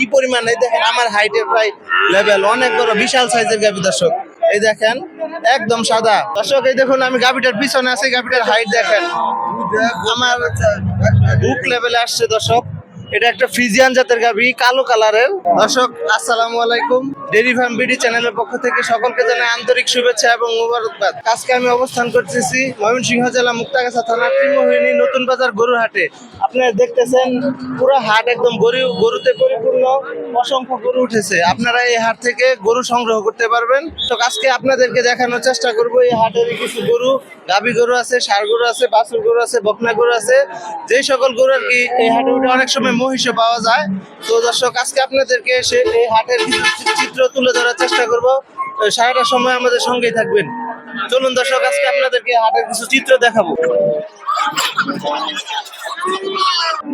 কি পরিমাণ? এই দেখেন, আমার হাইটের প্রায় লেভেল অনেক বড়, বিশাল সাইজের গাভী দর্শক। এই দেখেন, একদম সাদা। দর্শক, এই দেখুন, আমি গাভীটার পিছনে আছি, গাভীটার হাইট দেখেন। আমার বুক লেভেলে আসছে দর্শক। এটা একটা ফ্রিজিয়ান জাতের গাভী, কালো কালারের। দর্শক, আসসালামু আলাইকুম। ডেরি ফার্ম বিডি চ্যানেলের পক্ষ থেকে সকলকে জানাই আন্তরিক শুভেচ্ছা এবং মুবারকবাদ। আজকে আমি অবস্থান করতেছি ময়মনসিংহ জেলা মুক্তাগাছা থানা ত্রিমোহিনী নতুন বাজার গরুর হাটে আপনারা দেখতেছেন, পুরো হাট একদম গরু, গরুতে পরিপূর্ণ অসংখ্য গরু উঠেছে। আপনারা এই হাট থেকে গরু সংগ্রহ করতে পারবেন। তো আজকে আপনাদেরকে দেখানোর চেষ্টা করব, এই হাটের কিছু গরু। গাভী গরু আছে ষাড় গরু আছে, বাছুর গরু আছে, বকনা গরু আছে। যে সকল গরু আর কি এই হাটে উঠে অনেক সময় মহিষও পাওয়া যায়। তো দর্শক, আজকে আপনাদেরকে সে এই হাটের চিত্র তুলে ধরার চেষ্টা করব। সারাটা সময় আমাদের সঙ্গেই থাকবেন। চলুন দর্শক, আজকে আপনাদেরকে হাটের কিছু চিত্র দেখাবো।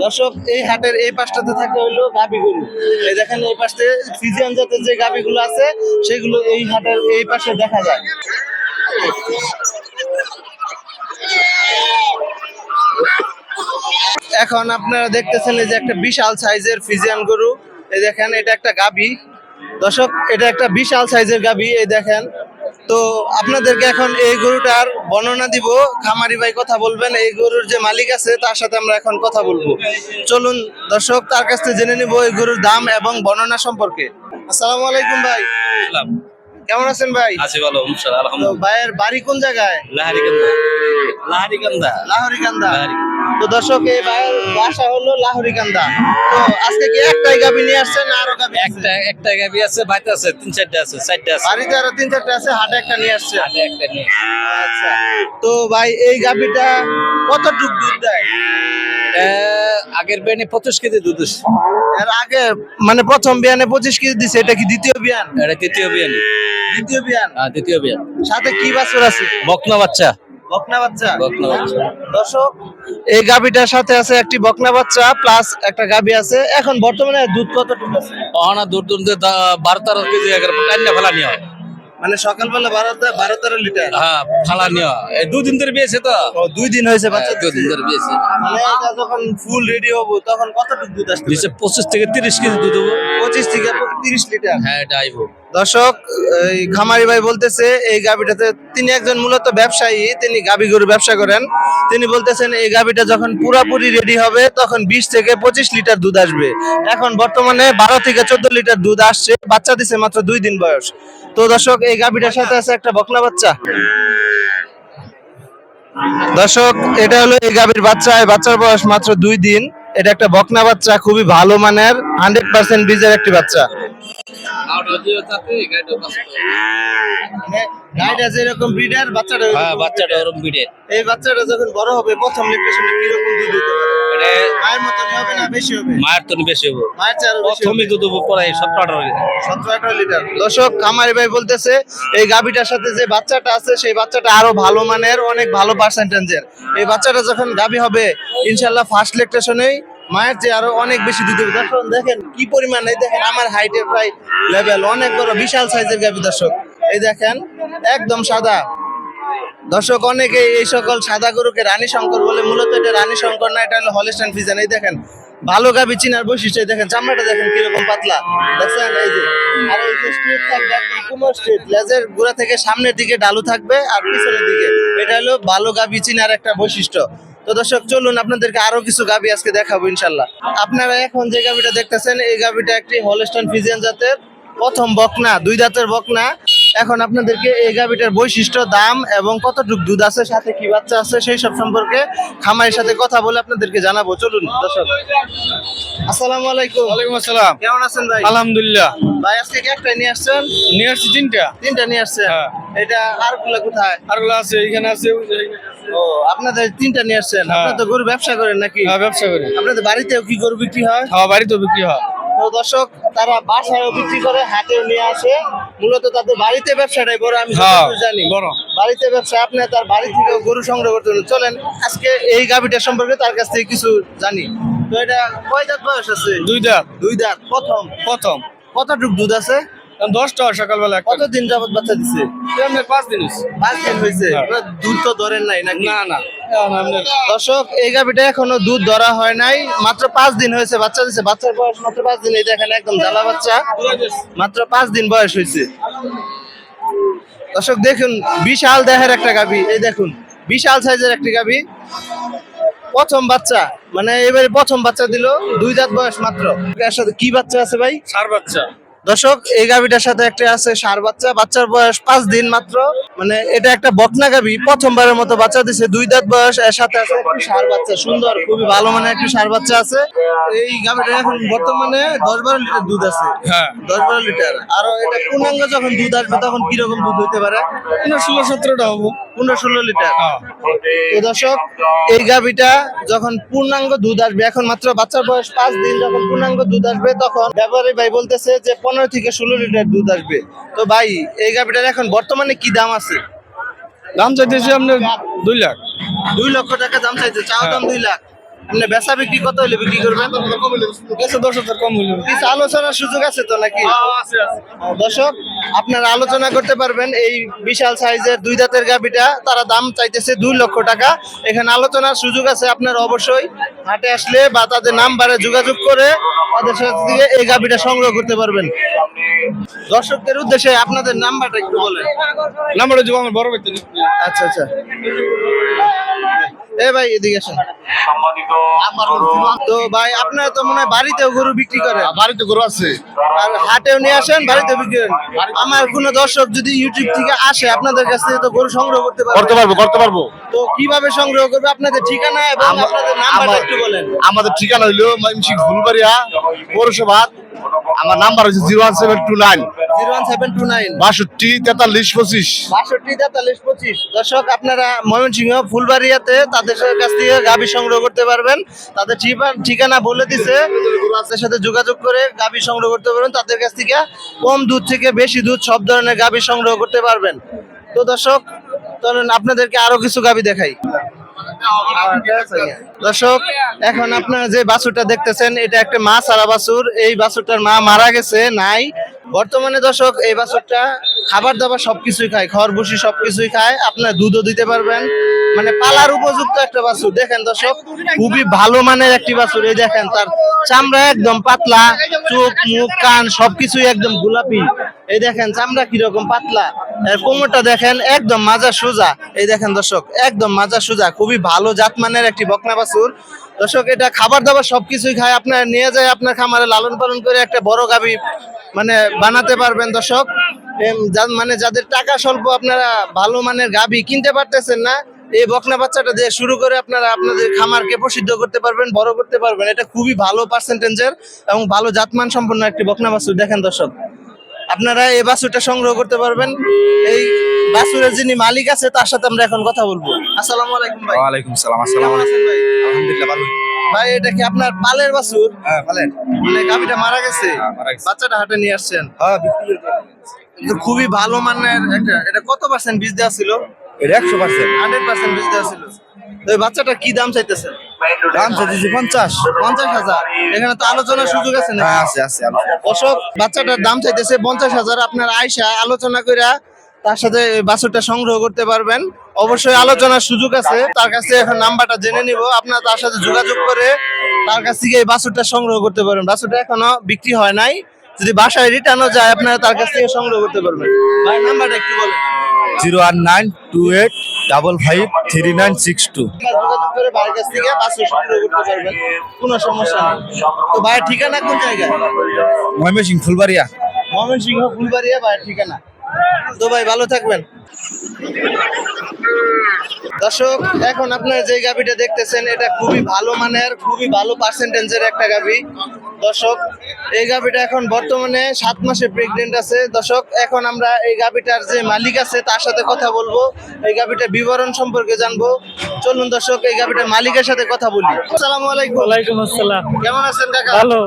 দর্শক, এই হাটের এই পাশটাতে থাকে হলো গাভী গরু। এই দেখেন, এই পাশে ফিজিয়ান জাতের যে গাভীগুলো আছে, সেগুলো এই হাটের এই পাশে দেখা যায়। এখন আপনারা দেখতেছেন এই যে একটা বিশাল সাইজের ফিজিয়ান গরু। এই দেখেন এটা একটা গাভী। দর্শক এটা একটা বিশাল সাইজের গাভী এই দেখেন। তো আপনাদেরকে এখন এই গরুটার বর্ণনা দিব। খামারি ভাই কথা বলবেন এই গরুর যে মালিক আছে তার সাথে আমরা এখন কথা বলব। চলুন দর্শক তার কাছ থেকে জেনে নিব এই গরুর দাম এবং বর্ণনা সম্পর্কে। আসসালামু আলাইকুম ভাই। কেমন আছেন ভাই? আছি ভালো আলহামদুলিল্লাহ। ভাইয়ের বাড়ি কোন জায়গায়? লাহারিকান্দা লাহারিকান্দা লাহরিকান্দা লাহরি। তো দর্শক এই ভাইয়ের বাসা হলো লাহরিকান্দা তো আজকে কি একটাই গাবি নিয়ে আসছেন আরও গাবি একটা একটা গাবি আছে বাইতে আছে তিন চারটে আছে চারটে আছে। বাড়িতে আরও তিন চারটে আছে হাটে একটা নিয়ে আসছে। আগে একটা নিয়ে আচ্ছা তো ভাই এই গাবিটা কতটুক দুধ দেয়? আগের বেনে পঁচিশ কেজি দুধ। এর আগে মানে প্রথম বিয়ানে পঁচিশ কেজি দিছে এটা কি দ্বিতীয় বিয়ান? এটা তৃতীয় বিয়ানি। দ্বিতীয় বিয়ান? হ্যাঁ দ্বিতীয় বিয়ান। সাথে কি বাছুর আছে? বকনা বাচ্চা। বকনা বাচ্চা? বকনা বাচ্চা। দর্শক এই গাবিটার সাথে আছে একটি বকনা বাচ্চা প্লাস একটা গাবি আছে। এখন বর্তমানে দুধ কতটুকু আছে? অহনা দূর দূর বারো তেরো কেজি টাইনা ফেলা নিয়ে। হয় মানে সকালবেলা বারো বারো তেরো লিটার? হ্যাঁ ফালা নিয়ে। এই দুদিন ধরে বিয়েছে তো। দুই দিন হয়েছে বাচ্চা? হ্যাঁ, দুদিন ধরে বিয়েছে। মানে যখন ফুল রেডি হব তখন কতটুকু দুধ আসবে পঁচিশ থেকে তিরিশ কেজি দুধ হব পঁচিশ থেকে তিরিশ লিটার? হ্যাঁ এটা আইবো। দর্শক, এই খামারি ভাই বলতেছে, এই গাবিটাতে তিনি একজন মূলত ব্যবসায়ী, তিনি গাবি গরু ব্যবসা করেন। তিনি বলতেছেন, এই গাবিটা যখন পুরাপুরি রেডি হবে, তখন বিশ থেকে পঁচিশ লিটার দুধ আসবে। এখন বর্তমানে বারো থেকে চোদ্দ লিটার দুধ আসছে, বাচ্চা দিছে মাত্র দুই দিন বয়স। তো দর্শক, এই গাবিটার সাথে আছে একটা বকনা বাচ্চা। দর্শক, এটা হলো এই গাবির বাচ্চা। এই বাচ্চার বয়স মাত্র দুই দিন। এটা একটা বকনা বাচ্চা, খুবই ভালো মানের হান্ড্রেড পার্সেন্ট বীজের একটি বাচ্চা। গাইটা যেরকম ব্রিডার বাচ্চাটা হ্যাঁ বাচ্চাটা এই বাচ্চাটা যখন বড় হবে প্রথম ল্যাকটেশনে কীরকম দুধ দিতে পারে মায়ের মতন হবে না বেশি হবে? মায়ের তো বেশি হব। মায়ের চেয়ে আরও বেশি হবে। প্রথমে দুধ হব প্রায় সতেরো আঠারো কেজি। সতেরো আঠারো লিটার। দর্শক কামারি ভাই বলতেছে এই গাভিটার সাথে যে বাচ্চাটা আছে সেই বাচ্চাটা আরও ভালো মানের অনেক ভালো পার্সেন্টেজের এই বাচ্চাটা যখন গাভি হবে ইনশাল্লাহ ফার্স্ট ল্যাকটেশনেই মায়ের চেয়ে আরও অনেক বেশি দুধ দেবে দর্শক দেখেন কি পরিমাণ, এই দেখেন আমার হাইটের প্রায় লেভেল অনেক বড়, বিশাল সাইজের গাভি দর্শক। এই দেখেন, একদম সাদা। দর্শক, অনেকে এই সকল সাদা গরুকে রানী শঙ্কর বলে, মূলত এটা রানী শঙ্কর না, এটা হলো হলিস্টান ফিজান এই দেখেন, ভালো গাবি চিনার বৈশিষ্ট্য দেখেন, চামড়াটা দেখেন কীরকম পাতলা। দেখছেন? এই যে, আর এই যে স্ট্রেট থাকবে একদম কুমোর স্ট্রেট লেজের গোড়া থেকে সামনের দিকে ডালু থাকবে, আর পিছনের দিকে। এটা হলো ভালো গাবি চিনার একটা বৈশিষ্ট্য। তো দর্শক, চলুন আপনাদেরকে আরও কিছু গাবি আজকে দেখাবো ইনশাল্লাহ আপনারা এখন যে গাবিটা দেখতেছেন, এই গাবিটা একটি হলস্টন ফিজিয়ান জাতের প্রথম বকনা, দুই দাঁতের বকনা। এখন আপনাদেরকে এই গাভিটার বৈশিষ্ট্য দাম এবং কতটুকু দুধ আছে সাথে কি বাচ্চা আছে সেই সব সম্পর্কে খামারের সাথে কথা বলে আপনাদেরকে জানাব। চলুন দর্শক। আসসালামু আলাইকুম। ওয়ালাইকুম আসসালাম। কেমন আছেন ভাই? আলহামদুলিল্লাহ। ভাই আজকে কি একটা নিয়ে আসছেন? নিয়ে আসছি তিনটা। তিনটা নিয়ে আসছেন। হ্যাঁ। এটা আরগুলা কোথায়? আরগুলো আছে এখানে আছে ও আপনাদের তিনটা নিয়ে আসছেন। হ্যাঁ। আপনারা তো গরু ব্যবসা করেন নাকি? হ্যাঁ, ব্যবসা করি। আপনাদের বাড়িতেও কি গরু বিক্রি হয় বাড়িতেও বিক্রি হয়। দর্শক তারা বাসায়ও বিক্রি করে হাটেও নিয়ে আসে। মূলত তাদের বাড়িতে ব্যবসাটাই বড় আমি হ্যাঁ, জানি। বড়। বাড়িতে ব্যবসা আপনি তার বাড়ি থেকে গরু সংগ্রহ করতে চলেন আজকে এই গাভিটা সম্পর্কে তার কাছ থেকে কিছু জানি। তো এটা কয় দাঁত বয়স আছে? দুই দাঁত দুই দাঁত প্রথম। প্রথম। কতটুক দুধ আছে? সকালবেলা কতদিন যাবত বাচ্চা দিছে? পাঁচ দিন পাঁচ দিন হয়েছে? হ্যাঁ। দুধ তো ধরেন নাই না না। দর্শক এই গাভিটা এখনও দুধ ধরা হয় নাই। মাত্র পাঁচ দিন হয়েছে বাচ্চা দিছে। বাচ্চার বয়স মাত্র পাঁচ দিন এই দেখেন একদম জ্বালা বাচ্চা। মাত্র পাঁচ দিন বয়স হয়েছে। দর্শক দেখুন বিশাল দেহের একটা গাভি। এই দেখুন বিশাল সাইজের একটি গাভি। প্রথম বাচ্চা মানে এবারে প্রথম বাচ্চা দিল দুই দাঁত বয়স মাত্র। এর সাথে কি বাচ্চা আছে ভাই? সার বাচ্চা। দর্শক এই গাভিটার সাথে একটা আছে সার বাচ্চা। বাচ্চার বয়স পাঁচ দিন মাত্র। মানে এটা একটা বকনা গাভি প্রথমবারের মতো বাচ্চা দিছে। দুই দাঁত বয়স এর সাথে আছে একটি সার বাচ্চা। সুন্দর খুবই ভালো মানে একটি সার বাচ্চা আছে। এই গাভিটা এখন বর্তমানে দশ বারো লিটার দুধ আছে। হ্যাঁ। দশ বারো লিটার। আর এটা পূর্ণাঙ্গ যখন দুধ আসবে তখন কীরকম দুধ হইতে পারে? পনেরো ষোলো সতেরোটা হব। পনেরো ষোলো লিটার। হ্যাঁ। তো দর্শক এই গাভিটা যখন পূর্ণাঙ্গ দুধ আসবে এখন মাত্র বাচ্চার বয়স পাঁচ দিন যখন পূর্ণাঙ্গ দুধ আসবে তখন ব্যাপারী ভাই বলতেছে যে পনেরো থেকে ষোলো লিটার দুধ আসবে। তো ভাই এই গাভিটার এখন বর্তমানে কি দাম আছে? দাম চাইতেছি আপনার দুই লাখ। দুই লক্ষ টাকা দাম চাইছে চাও দাম দুই লাখ। আপনি বেচা বিক্রি কত হলে বিক্রি করবেন? একশো দশ হাজার কম হইল কিছু আলোচনার সুযোগ আছে তো নাকি? আছে আছে। দর্শক আপনারা আলোচনা করতে পারবেন এই বিশাল সাইজের দুই দাঁতের গাভিটা তারা দাম চাইতেছে দুই লক্ষ টাকা। এখানে আলোচনার সুযোগ আছে আপনারা অবশ্যই হাটে আসলে বা তাদের নাম্বারে যোগাযোগ করে তাদের সাথে থেকে এই গাভিটা সংগ্রহ করতে পারবেন। দর্শকদের উদ্দেশ্যে আপনাদের নাম্বারটা একটু বলেন। নাম্বারটা যাব আমার বড় ব্যক্তি আচ্ছা আচ্ছা। এ ভাই এদিকে আসেন। তো ভাই আপনারা তো মনে হয় বাড়িতেও গরু বিক্রি করেন। বাড়িতে গরু আছে। আর হাটেও নিয়ে আসেন বাড়িতে বিক্রি করেন। আমার কোনো দর্শক যদি ইউটিউব থেকে আসে আপনাদের কাছ থেকে তো গরু সংগ্রহ করতে করতে পারব করতে পারব। তো কীভাবে সংগ্রহ করবে? আপনাদের ঠিকানা এবং আপনাদের নাম্বারটা একটু বলেন। আমাদের ঠিকানা হইল ফুলবাড়িয়া পৌরসভা। আমার নাম্বার হচ্ছে zero one seven two nine. Zero one seven two nine. বাষট্টি তেতাল্লিশ পঁচিশ। বাষট্টি তেতাল্লিশ পঁচিশ। দর্শক আপনারা ময়মনসিংহ ফুলবাড়িয়াতে তাদের কাছ থেকে গাভী সংগ্রহ করতে পারবেন। তাদের ঠিকানা বলে দিছে। তাদের সাথে যোগাযোগ করে গাভী সংগ্রহ করতে পারবেন। তাদের কাছ থেকে কম দুধ থেকে বেশি দুধ সব ধরনের গাভী সংগ্রহ করতে পারবেন। তো দর্শক চলুন আপনাদেরকে আরও কিছু গাভী দেখাই। দর্শক এখন আপনারা যে বাছুরটা দেখতেছেন এটা একটা মা সারা বাছুর। এই বাছুরটার মা মারা গেছে নাই। বর্তমানে দর্শক, এই বাছুরটা খাবার দাবার সবকিছুই খায় খড় ভুসি সবকিছুই খায়, আপনার দুধও দিতে পারবেন। মানে পালার উপযুক্ত একটা বাছুর। দেখেন দর্শক, খুবই ভালো মানের একটি বাছুর। এই দেখেন, তার চামড়া একদম পাতলা, চোখ, মুখ, কান সবকিছুই একদম গোলাপি। এই দেখেন, চামড়া কীরকম পাতলা। এর কোমরটা দেখেন একদম মাজা সোজা। এই দেখেন দর্শক, একদম মাজা সোজা। খুবই ভালো জাতমানের একটি বকনা বাছুর। দর্শক, এটা খাবার দাবার সবকিছুই খায়। আপনার নিয়ে যায় আপনার খামারে লালন পালন করে একটা বড় গাবি মানে বানাতে পারবেন দর্শক। মানে যাদের টাকা স্বল্প আপনারা ভালো মানের গাভী কিনতে পারতেছেন না, এই বকনা বাচ্চাটা দিয়ে শুরু করে আপনারা আপনাদের খামারকে প্রসিদ্ধ করতে পারবেন, বড় করতে পারবেন। এটা খুবই ভালো পার্সেন্টেজের এবং ভালো জাতমান সম্পন্ন একটি বকনা বাছুর। দেখেন দর্শক আপনারা এই বাছুরটা সংগ্রহ করতে পারবেন। এই বাছুরের যিনি মালিক আছে তার সাথে আমরা এখন কথা বলব। আসসালামু আলাইকুম ভাই। ওয়ালাইকুম সালাম কেমন আসসালাম আছেন ভাই? আলহামদুলিল্লাহ ভালো। ভাই এটা কি আপনার পালের বাছুর? হ্যাঁ ভালেন মানে মারা গেছে। হ্যাঁ, মারা গেছে। বাচ্চাটা হাটে নিয়ে আসছেন। হ্যাঁ খুবই ভালো মানের একটা এটা কত পার্সেন্ট বীজ দেওয়া ছিল? এটা একশো পার্সেন্ট হান্ড্রেড পার্সেন্ট বীজ দেওয়া ছিল। তো এই বাচ্চাটা কি দাম চাইতেছেন? দাম চাইছি পঞ্চাশ। পঞ্চাশ হাজার। এখানে তো আলোচনার সুযোগ আছে না হ্যাঁ আছে আছে অশোক বাচ্চাটার দাম চাইতেছে পঞ্চাশ হাজার। আপনার আয়সা আলোচনা করে তার সাথে বাছুরটা সংগ্রহ করতে পারবেন। অবশ্যই আলোচনার সুযোগ আছে। তার কাছে এখন নাম্বারটা জেনে নিব। আপনার তার সাথে যোগাযোগ করে তার কাছ থেকে এই বাছুরটা সংগ্রহ করতে পারবেন। বাছুরটা এখনও বিক্রি হয় নাই। যদি বাসায় রিটার্নও যায় আপনারা তার কাছ থেকে সংগ্রহ করতে পারবেন। ভাই নাম্বারটা একটু বলেন। Zero one nine two eight double five three nine six two. আপনারা যোগাযোগ করে ভাইয়ের কাছ থেকে বাসে সংগ্রহ করতে পারবেন কোনো সমস্যা নেই। তো ভাইয়ের ঠিকানা কোন জায়গায়? ময়মনসিং ফুলবাড়িয়া। ময়মনসিংহ ফুলবাড়িয়া ভাইয়ের ঠিকানা। তো ভাই ভালো থাকবেন। দর্শক এখন আপনার যে গাভিটা দেখতেছেন এটা খুবই ভালো মানের খুবই ভালো পার্সেন্টেজের একটা গাভি। দর্শক এই গাভিটা এখন বর্তমানে সাত মাসে প্রেগনেন্ট আছে। দর্শক এখন আমরা এই গাভিটার যে মালিক আছে তার সাথে কথা বলব। এই গাভিটার বিবরণ সম্পর্কে জানব। চলুন দর্শক এই গাভিটার মালিকের সাথে কথা বলি। আসসালামু আলাইকুম। ওয়ালাইকুম আসসালাম। কেমন আছেন কাকা? ভালো।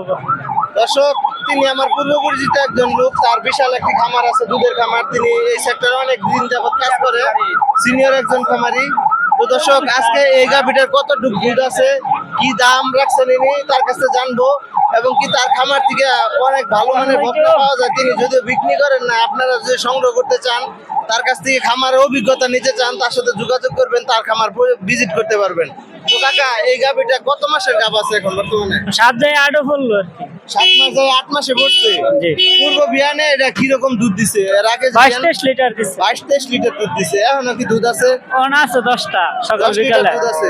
দর্শক, তিনি আমার পূর্ব পরিচিত একজন লোক, তার বিশাল একটি খামার আছে, দুধের খামার। তিনি এই সেক্টরে অনেক দিন যাবৎ কাজ করে। সিনিয়র একজন খামারি। তো দর্শক, আজকে এই গাভিটার কতটুকু দুধ আছে, কি দাম রাখছেন ইনি, তার কাছে জানব। এবং কি তার খামার থেকে অনেক ভালো মানের বকনা পাওয়া যায়? তিনি যদিও বিক্রি করেন না আপনারা যদি সংগ্রহ করতে চান তার কাছ থেকে খামারের অভিজ্ঞতা নিতে চান তার সাথে যোগাযোগ করবেন তার খামার ভিজিট করতে পারবেন। তো কাকা এই গাবিটা কত মাসের গাব আছে এখন বর্তমানে? সাত যায় আটও আর কি। সাত মাস যায় আট মাসে পড়ছে। পূর্ব বিয়ানে এটা কীরকম দুধ দিছে? এর আগে বাইশ তেইশ লিটার দিচ্ছে বাইশ তেইশ লিটার দুধ দিছে। এখনও কি দুধ আছে? আছে দশটা সকাল বিকালে। দুধ আছে।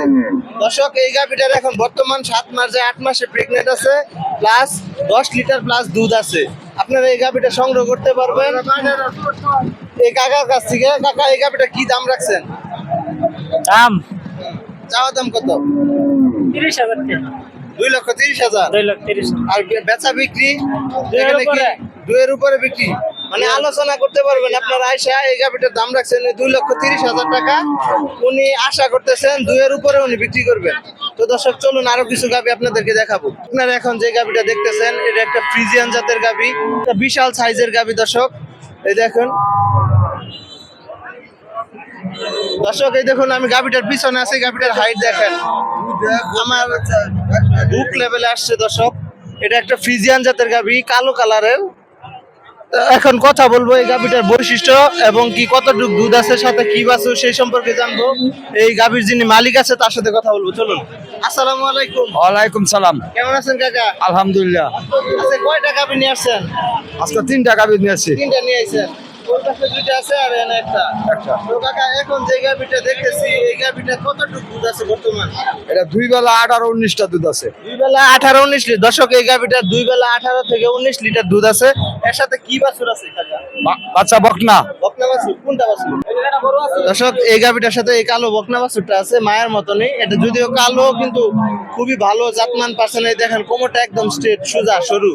দর্শক এই গাভিটার এখন বর্তমান সাত মাস যায় আট মাসে প্রেগনেন্ট আছে। প্লাস দশ লিটার প্লাস দুধ আছে। আপনারা এই গাভিটা সংগ্রহ করতে পারবেন। এই কাকার কাছ থেকে। কাকা এই গাভিটা কি দাম রাখছেন? দাম? চাওয়া দাম কত? তিরিশ হাজার দুই লক্ষ তিরিশ হাজার। দুই লক্ষ তিরিশ। আর বেচা বিক্রি? দুইয়ের দুইয়ের উপরে বিক্রি? মানে আলোচনা করতে পারবেন। আপনার আয়সা এই গাভিটার দাম রাখছেন দুই লক্ষ তিরিশ হাজার টাকা। উনি আশা করতেছেন দুইয়ের উপরে উনি বিক্রি করবেন। তো দর্শক চলুন আরও কিছু গাভি আপনাদেরকে দেখাবো। আপনারা এখন যে গাভিটা দেখতেছেন এটা একটা ফ্রিজিয়ান জাতের গাভি। বিশাল সাইজের গাভি দর্শক। এই দেখুন। দর্শক এই দেখুন আমি গাভিটার পিছনে আছি গাভিটার হাইট দেখেন। আমার বুক লেভেলে আসছে দর্শক। এটা একটা ফ্রিজিয়ান জাতের গাভি কালো কালারের এখন কথা বলব এই গাভীটার বৈশিষ্ট্য এবং কি কতটুকু দুধ আছে সাথে কি বাছু সেই সম্পর্কে জানব। এই গাভীর যিনি মালিক আছে তার সাথে কথা বলব। চলুন। আসসালামু আলাইকুম। ওয়ালাইকুম সালাম। কেমন আছেন কাকা? আলহামদুলিল্লাহ। আচ্ছা কয়টা গাভী নিয়ে আসছেন? আজকে তিনটা গাভী নিয়ে আসছি। তিনটা নিয়ে আসছেন ওর কাছে দুইটা আছে আর এখানে একটা। তো কাকা এখন যে গাভিটা দেখতেছি এই গাভিটা কতটুকু দুধ আছে বর্তমান? এটা দুই বেলা উনিশটা দুধ আছে। দুই বেলা আঠারো উনিশ লিটার। দর্শক এই দুই বেলা আঠারো থেকে উনিশ লিটার দুধ আছে। এর সাথে কি বাছুর আছে কাকা? বা- বাচ্চা বকনা। বকনা বাছুর? কোনটা বাছুর? দর্শক এই গাভিটার সাথে এই কালো বকনা বাছুরটা আছে মায়ের মতনই। এটা যদিও কালো কিন্তু খুবই ভালো জাতমান পার্সেন্ট দেখেন কোমরটা একদম স্ট্রেট সোজা সরু।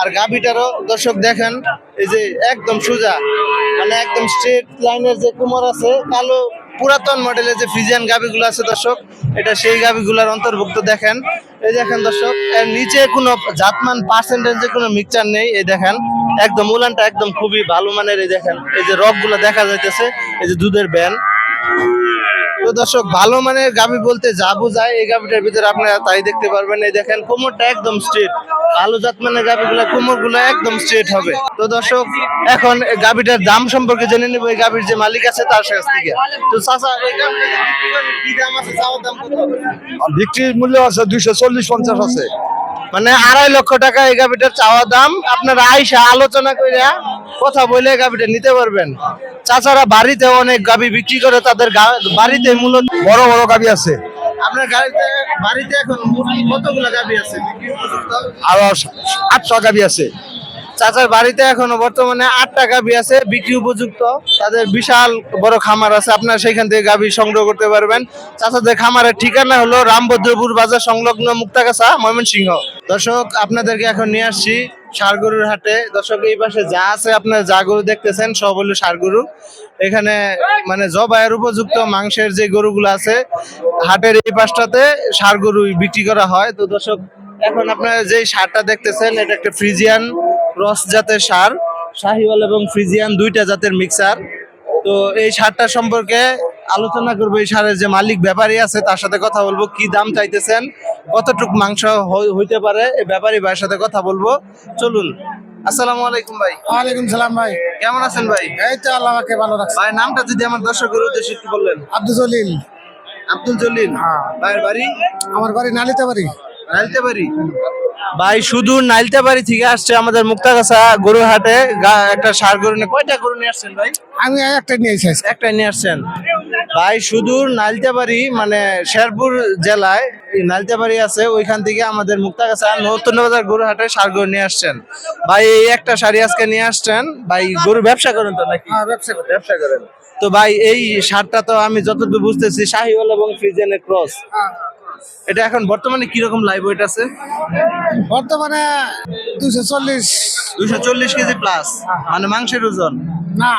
আর গাভিটারও দর্শক দেখেন এই যে একদম সোজা। মানে একদম স্ট্রেট লাইনের যে কুমোর আছে, কালো পুরাতন মডেলের যে ফ্রিজিয়ান গাভিগুলো আছে দর্শক, এটা সেই গাভিগুলোর অন্তর্ভুক্ত দেখেন। এই দেখেন দর্শক, এর নিচে কোনো জাতমান পার্সেন্টেজে কোনো মিক্সচার নেই, এই দেখেন। একদম উলানটা একদম খুবই ভালো মানের, এই দেখেন। এই যে রকগুলো দেখা যাইতেছে, এই যে দুধের ব্যান। তো দর্শক, ভালো মানের গাভি বলতে যা বোঝায় এই গাভিটার ভিতরে আপনারা তাই দেখতে পারবেন। এই দেখেন, কোমরটা একদম স্ট্রেট ভালো জাত মানের গাভিগুলো, কোমরগুলো একদম স্ট্রেট হবে। তো দর্শক, এখন গাভিটার দাম সম্পর্কে জেনে নেব। এই গাভির যে মালিক আছে তার কাছ থেকে। তো চাচা, এই গাভিটা কি দাম আছে? চাওয়ার দাম কত বিক্রির মূল্য আছে দুইশো চল্লিশ পঞ্চাশ আছে। মানে আড়াই লক্ষ টাকা এই গাভিটার চাওয়া দাম। আপনারা আইসা আলোচনা করে কথা বলে এই গাভিটা নিতে পারবেন। চাচারা বাড়িতে অনেক গাভি বিক্রি করে তাদের বাড়িতে মূলত বড় বড় গাবি আছে। আপনার গাড়িতে বাড়িতে এখন কতগুলো গাভি আছে? আর আটশো গাবি আছে। চাচার বাড়িতে এখনও বর্তমানে আটটা গাভি আছে বিক্রি উপযুক্ত। তাদের বিশাল বড় খামার আছে আপনারা সেখান থেকে গাভি সংগ্রহ করতে পারবেন। চাচাদের খামারের ঠিকানা হলো রামভদ্রপুর বাজার সংলগ্ন মুক্তাগাছা ময়মনসিংহ। দর্শক, আপনাদেরকে এখন নিয়ে আসছি সারগরুর হাটে। দর্শক, এই পাশে যা আছে, আপনার যা গরু দেখতেছেন, সব হলো সারগরু। এখানে মানে জবাইয়ের উপযুক্ত মাংসের যে গরুগুলো আছে, হাটের এই পাশটাতে সার গরু বিক্রি করা হয়। তো দর্শক, এখন আপনারা যে সারটা দেখতেছেন, এটা একটা ফ্রিজিয়ান ক্রস জাতের সার। শাহিওয়াল এবং ফ্রিজিয়ান দুইটা জাতের মিক্সার। তো এই সারটা সম্পর্কে আলোচনা করব এই সারের যে মালিক ব্যাপারী আছে তার সাথে কথা বলব। কি দাম চাইতেছেন? কতটুক মাংস হইতে পারে? এই ব্যাপারী ভাইয়ের সাথে কথা বলব। চলুন। আসসালামু আলাইকুম ভাই। ওয়ালাইকুম সালাম ভাই। কেমন আছেন ভাই? এই তো ভালো রাখছে। ভাই নামটা যদি আমার দর্শকের উদ্দেশ্যে একটু বললেন। আব্দুল জলিল। আব্দুল জলিল। ভাইয়ের বাড়ি? আমার বাড়ি নালিতে বাড়ি? নাইলতে বাড়ি ভাই শুধু নাইলতে বাড়ি থেকে আসছে আমাদের মুক্তাগাছা একটা সার গরু নিয়ে। কয়টা গরু নিয়ে আসছেন ভাই? আমি একটা নিয়ে এসেছি। একটা নিয়ে আসছেন। ভাই শুধু নালতেবাড়ি মানে শেরপুর জেলায় নালতেবাড়ি আছে ওইখান থেকে আমাদের মুক্তাগাছা নতুন বাজার গরু হাটে সার গরু নিয়ে আসছেন। ভাই এই একটা শাড়ি আজকে নিয়ে আসছেন। ভাই গরু ব্যবসা করেন তো নাকি? ব্যবসা করি ব্যবসা করেন। তো ভাই এই সারটা তো আমি যতদূর বুঝতেছি শাহিওয়াল এবং ফ্রিজেনের ক্রস। এটা এখন বর্তমানে কীরকম লাইভ ওয়েট আছে? বর্তমানে দুশো চল্লিশ। দুইশো চল্লিশ কেজি প্লাস মানে মাংসের ওজন? না।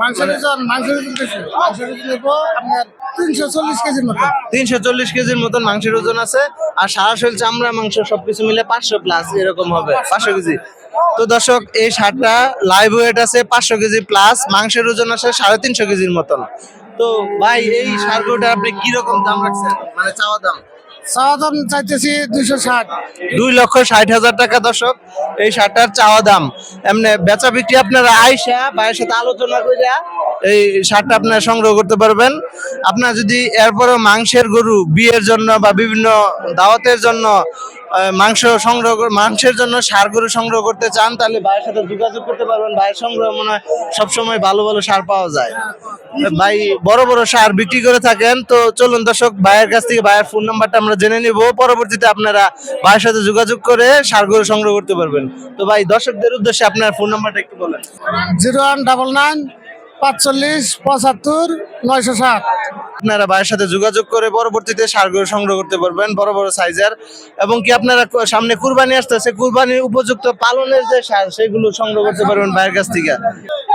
মাংসের ওজন মাংসের ওজন বেশি। মাংসের ওজন দেবো আপনার তিনশো চল্লিশ কেজির মতো। তিনশো চল্লিশ কেজির মতন মাংসের ওজন আছে আর সারাশরীর চামড়া মাংস সবকিছু মিলে পাঁচশো প্লাস এরকম হবে পাঁচশো কেজি। তো দর্শক এই সারটা লাইভ ওয়েট আছে পাঁচশো কেজি প্লাস মাংসের ওজন আছে সাড়ে তিনশো কেজির মতন। তো ভাই এই সারগুলোটা আপনি কীরকম দাম রাখছেন? মানে চাওয়া দাম? চাওয়া দাম চাইতেছি দুইশো ষাট। দুই লক্ষ ষাট হাজার টাকা, দর্শক। এই শার্টটার চাওয়া দাম। এমনি বেচা বিক্রি আপনারা আইসা ভাইয়ের সাথে আলোচনা কইরা এই শার্টটা আপনারা সংগ্রহ করতে পারবেন। আপনার যদি এরপরে মাংসের গরু, বিয়ের জন্য বা বিভিন্ন দাওয়াতের জন্য মাংস সংগ্রহ মাংসের জন্য সার গরু সংগ্রহ করতে চান, তাহলে ভাইয়ের সাথে যোগাযোগ করতে পারবেন। ভাইয়ের সংগ্রহ মনে হয় সবসময় ভালো ভালো সার পাওয়া যায়। ভাই, বড় বড় সার বিক্রি করে থাকেন। তো চলুন দর্শক, ভাইয়ের কাছ থেকে ভাইয়ের ফোন নাম্বারটা আমরা জেনে নিব। পরবর্তীতে আপনারা ভাইয়ের সাথে যোগাযোগ করে সারগুলো সংগ্রহ করতে পারবেন। তো ভাই, দর্শকদের উদ্দেশ্যে আপনার ফোন নাম্বারটা একটু বলেন। জিরো ওয়ান ডাবল নাইন পাঁচচল্লিশ, পঁচাত্তর, নয়শো ষাট। আপনারা ভাইয়ের সাথে যোগাযোগ করে পরবর্তীতে সারগুলো সংগ্রহ করতে পারবেন, বড় বড় সাইজের। এবং কি আপনারা সামনে কুরবানি আসতেছে কুরবানির উপযুক্ত পালনের যে সার, সেগুলো সংগ্রহ করতে পারবেন ভাইয়ের কাছ থেকে।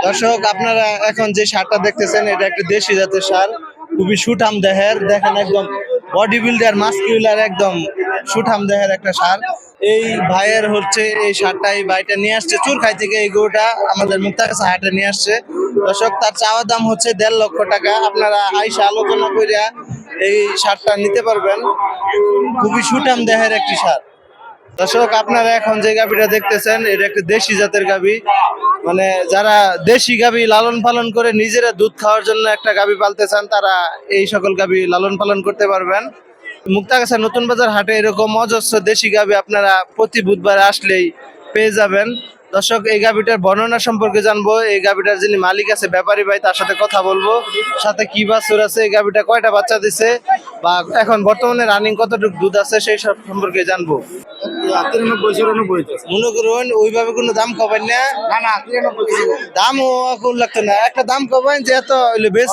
দর্শক, আপনারা এখন যে সারটা দেখতেছেন, এটা একটা দেশি জাতের সার। খুবই সুঠাম দেহের, দেখেন একদম বডি বিল্ডার মাস্কিউলার একদম সুঠাম দেহের একটা সার। এই ভাইয়ের হচ্ছে এই সারটা, এই ভাইটা নিয়ে আসছে চুরখাই থেকে এই গরুটা, আমাদের মুক্তাগাছা হাটে নিয়ে আসছে। দর্শক, তার চাওয়া দাম হচ্ছে দেড় লক্ষ টাকা। আপনারা আইসা আলোচনা কইরা এই সারটা নিতে পারবেন। খুবই সুঠাম দেহের একটি সার। দর্শক, আপনারা এখন যে গাবিটা দেখতেছেন, এটা একটা দেশি জাতের গাবি মানে যারা দেশি গাবি লালন পালন করে নিজেরা দুধ খাওয়ার জন্য একটা গাবি পালতে চান, তারা এই সকল গাবি লালন পালন করতে পারবেন। মুক্তাগাছা নতুন বাজার হাটে এরকম অজস্র দেশি গাবি আপনারা প্রতি বুধবার আসলেই পেয়ে যাবেন। দর্শক এই গাবিটার বর্ণনা সম্পর্কে জানব। এই গাবিটার যিনি মালিক আছে ব্যাপারী ভাই তার সাথে কথা বলব। সাথে কি বাছুর আছে এই গাবিটা কয়টা বাচ্চা দিছে? বা এখন বর্তমানে রানিং কতটুকু দুধ আছে সেই সব সম্পর্কে জানব। মনে করুন ওইভাবে কোনো দাম কবেন না? দাম লাগতো না। একটা দাম কবেন যে এত বেশ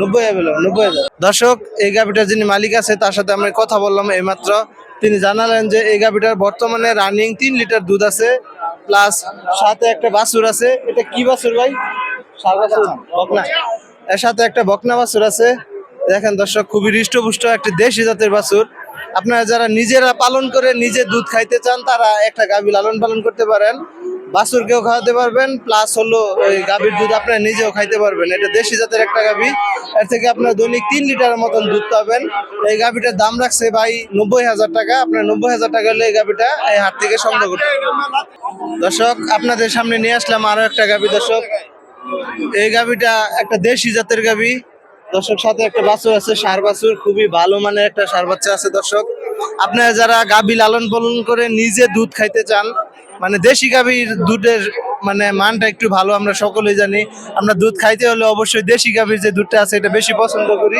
নব্বই দর্শক এই গাভিটার যিনি মালিক আছে তার সাথে আমি কথা বললাম এইমাত্র। তিনি জানালেন যে এই গাভিটার বর্তমানে রানিং তিন লিটার দুধ আছে প্লাস সাথে একটা বাছুর আছে। এটা কি বাছুর ভাই? বকনা। এর সাথে একটা বকনা বাছুর আছে। দেখেন দর্শক খুবই হৃষ্টপুষ্ট একটি দেশি জাতের বাছুর। আপনারা যারা নিজেরা পালন করে নিজে দুধ খাইতে চান তারা একটা গাভী লালন পালন করতে পারেন। বাছুরকেও খাওয়াতে পারবেন প্লাস হলো ওই গাভীর দুধ আপনারা নিজেও খাইতে পারবেন। এটা দেশি জাতের একটা গাভী। এর থেকে আপনার দৈনিক তিন লিটারের মতন দুধ পাবেন। এই গাভীটার দাম রাখছে ভাই নব্বই হাজার টাকা। আপনার নব্বই হাজার টাকা হলে এই গাভীটা এই হাট থেকে সংগ্রহ করতে। দর্শক, আপনাদের সামনে নিয়ে আসলাম আরও একটা গাভী। দর্শক, এই গাভীটা একটা দেশি জাতের গাভী। দর্শক, সাথে একটা বাছুর আছে, সার বাছুর। খুবই ভালো মানের একটা সার বাচ্চা আছে দর্শক। আপনারা যারা গাভী লালন পালন করে নিজে দুধ খাইতে চান মানে দেশি গাভীর দুধের মানে মানটা একটু ভালো আমরা সকলেই জানি। আমরা দুধ খাইতে হলে অবশ্যই দেশি গাভীর যে দুধটা আছে এটা বেশি পছন্দ করি।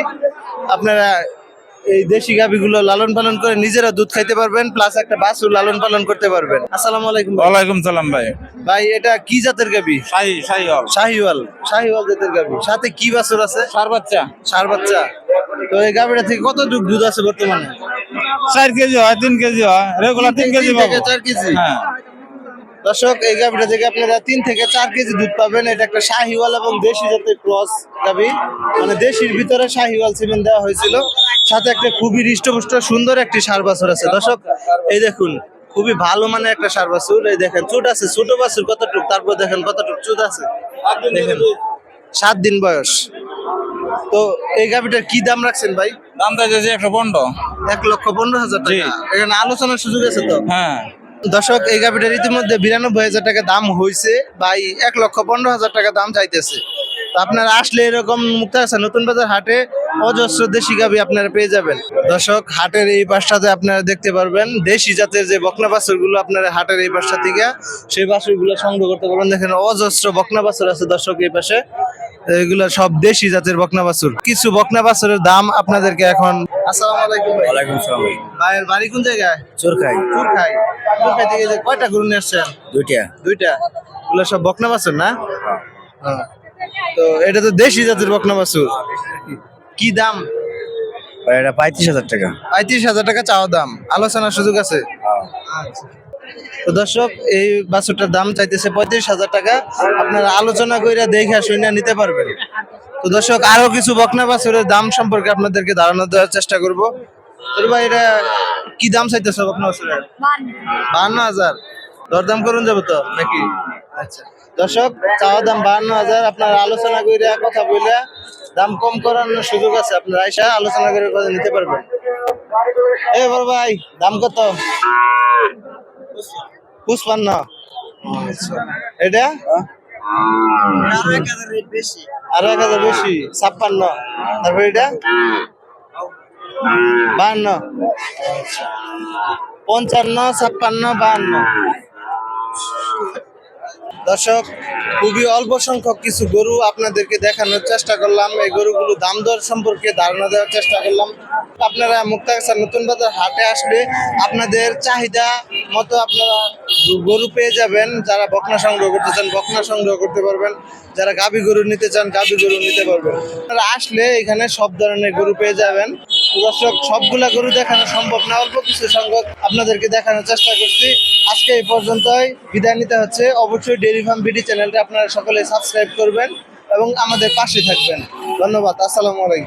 আপনারা এই দেশি গাভীগুলো লালন পালন করে নিজেরা দুধ খাইতে পারবেন প্লাস একটা বাছুর লালন পালন করতে পারবেন। আসসালামু আলাইকুম ওয়ালাইকুম সালাম ভাই। ভাই এটা কি জাতের গাভী? শাহি শাহি হল শাহিওয়াল শাহিওয়াল জাতের গাভী। সাথে কি বাছুর আছে? সার বাচ্চা। সার বাচ্চা। তো এই গাভীটা থেকে কত দুধ দুধ আছে বর্তমানে? চার কেজি হয় তিন কেজি হয় রেগুলার তিন কেজি পাবো থেকে চার কেজি? হ্যাঁ। দর্শক এই গাভীটা থেকে আপনারা তিন থেকে চার কেজি দুধ পাবেন। এটা একটা শাহিওয়াল এবং দেশি জাতের ক্রস গাভী। মানে দেশির ভিতরে শাহিওয়াল সিমেন্ট দেওয়া হয়েছিল। সাথে একটা খুবই হৃষ্টপুষ্ট সুন্দর একটি সার বাছুর আছে। দর্শক এই দেখুন খুবই ভালো মানে একটা সার বাছুর। এই দেখেন চুট আছে ছোট বাছুর কতটুক? তারপর দেখেন কতটুক চুট আছে? দেখেন সাত দিন বয়স। তো এই গাভীটার কি দাম রাখছেন ভাই? দাম চাইছে একশো পনেরো। এক লক্ষ পনেরো হাজার টাকা। এখানে আলোচনার সুযোগ আছে তো? হ্যাঁ। দর্শক, এই গাভিটার ইতিমধ্যে বিরানব্বই হাজার টাকা দাম হয়েছে ভাই এক লক্ষ পনেরো হাজার টাকা দাম চাইতেছে। তো আপনারা আসলে এরকম মুক্ত আছে নতুন বাজার হাটে অজস্র দেশি গাভি আপনারা পেয়ে যাবেন। দর্শক, হাটের এই পাশটাতে আপনারা দেখতে পারবেন, দেশি জাতের যে বকনা বাছুরগুলো আপনারা হাটের এই পাশটা থেকে, সেই বাছুরগুলো সংগ্রহ করতে পারবেন। দেখেন অজস্র বকনা বাছুর আছে দর্শক এই পাশে। এগুলো সব দেশি জাতের বকনা বাছুর। কিছু বকনা বাছুরের দাম আপনাদেরকে এখন আসসালামু আলাইকুম ভাই। ওয়ালাইকুম সালাম ভাইয়ের বাড়ি কোন জায়গায়? চুরখাই। চুরখাই। থেকে যে কয়টা গরু নিয়ে আসছেন? দুইটা। দুইটা। এগুলো সব বকনা বাছুর না? হ্যাঁ। তো এটা তো দেশি জাতের বকনা বাছুর। কি দাম? এটা পঁয়ত্রিশ হাজার টাকা। পঁয়ত্রিশ হাজার টাকা চাওয়া দাম। আলোচনার সুযোগ আছে? আচ্ছা। তো দর্শক, এই বাছুরটার দাম চাইতেছে পঁয়ত্রিশ হাজার টাকা। আপনারা আলোচনা কইরা দেখে শুনে নিতে পারবেন। তো দর্শক, আরও কিছু বকনা বাছুরের দাম সম্পর্কে আপনাদেরকে ধারণা দেওয়ার চেষ্টা করব। তোর এটা কি দাম চাইতেছে বকনা বাছুরের? বাহান্ন হাজার। দরদাম করুন যাব তো, নাকি? আচ্ছা। দর্শক, চাওয়া দাম বাহান্ন হাজার। আপনারা আলোচনা কইরা কথা বইলা দাম কম করানোর সুযোগ আছে। আপনারা আইসা আলোচনা করে নিতে পারবেন। এ বড় ভাই, দাম কত? পুষ্পান্ন। আচ্ছা। এটা? আরও এক হাজার বেশি ছাপ্পান্ন। তারপর এটা? বাহান্ন। পঞ্চান্ন ছাপ্পান্ন বাহান্ন। দর্শক, খুবই অল্প সংখ্যক কিছু গরু আপনাদেরকে দেখানোর চেষ্টা করলাম। এই গরুগুলো দাম দর সম্পর্কে ধারণা দেওয়ার চেষ্টা করলাম। আপনারা মুক্তাগাছার নতুন বাজার হাটে আসলে আপনাদের চাহিদা মতো আপনারা গরু পেয়ে যাবেন। যারা বকনা সংগ্রহ করতে চান, বকনা সংগ্রহ করতে পারবেন। যারা গাভী গরু নিতে চান, গাভী গরু নিতে পারবেন। আপনারা আসলে এখানে সব ধরনের গরু পেয়ে যাবেন। দর্শক, সবগুলা গরু দেখানো সম্ভব না, অল্প কিছু সংখ্যক আপনাদেরকে দেখানোর চেষ্টা করছি। আজকে এই পর্যন্তই। বিদায় নিতে হচ্ছে। অবশ্যই ডেইরি ফার্ম বিডি চ্যানেলটা আপনারা সকলে সাবস্ক্রাইব করবেন এবং আমাদের পাশে থাকবেন। ধন্যবাদ। আসসালামু আলাইকুম।